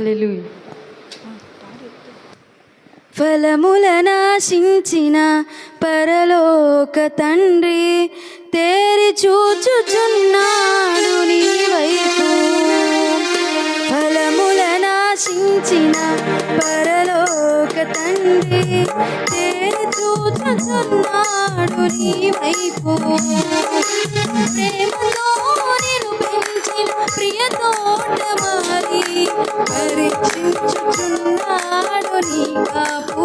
హల్లెలూయా ఫలముల నాశించిన పరలోక తండ్రి తేరి చూచుచున్నాడు నీ వైపు. ఫలముల నాశించిన పరలోక తండ్రి తేరి చూచుచున్నాడు నీ వైపు. ప్రేమతో నేను పెంచిన ప్రియ పరీక్షించుచున్నాడు నీ కాపు.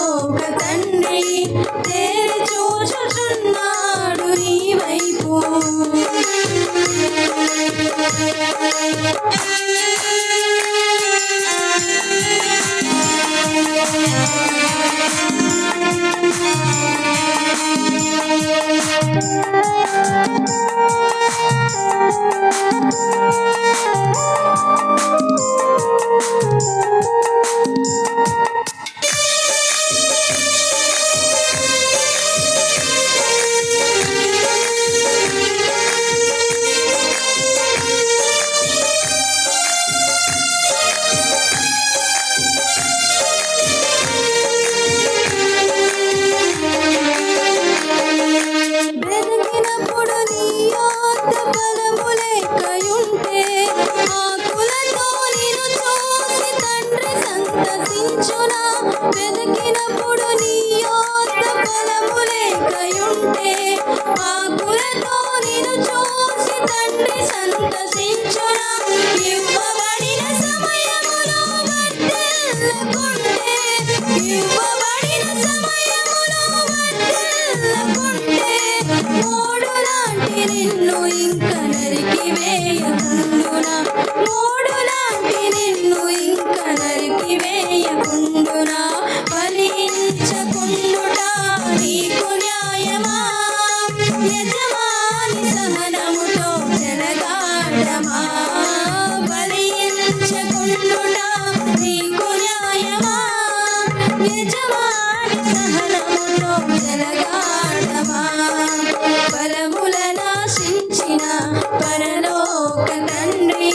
పరలోక తండ్రి తేరి చూచుచున్నాడు నీ వైపు. సంతసించునా వెతికినప్పుడు నీ యొద్ద ఫలము లేకయుంటే ఆకులతో నిన్ను చూసి తండ్రి సంతసించునా? ఇవ్వబడిన సమయములో వర్ధిల్లకుంటే ఇవ్వబడిన సమయములో వర్ధిల్లకుంటే మూడు లాంటి నిన్ను ఇంక నరికి వేయకుండునా యజమాని సహనముతో జలగాడమా ఫలముల నాశించిన పరలోక తండ్రి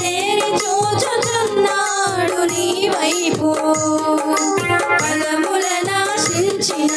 తేరి చూచుచున్నాడు నీ వైపు. ఫలముల నాశించిన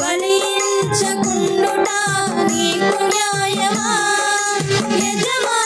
ఫలించకుండుట నీకు న్యాయమా? యజమా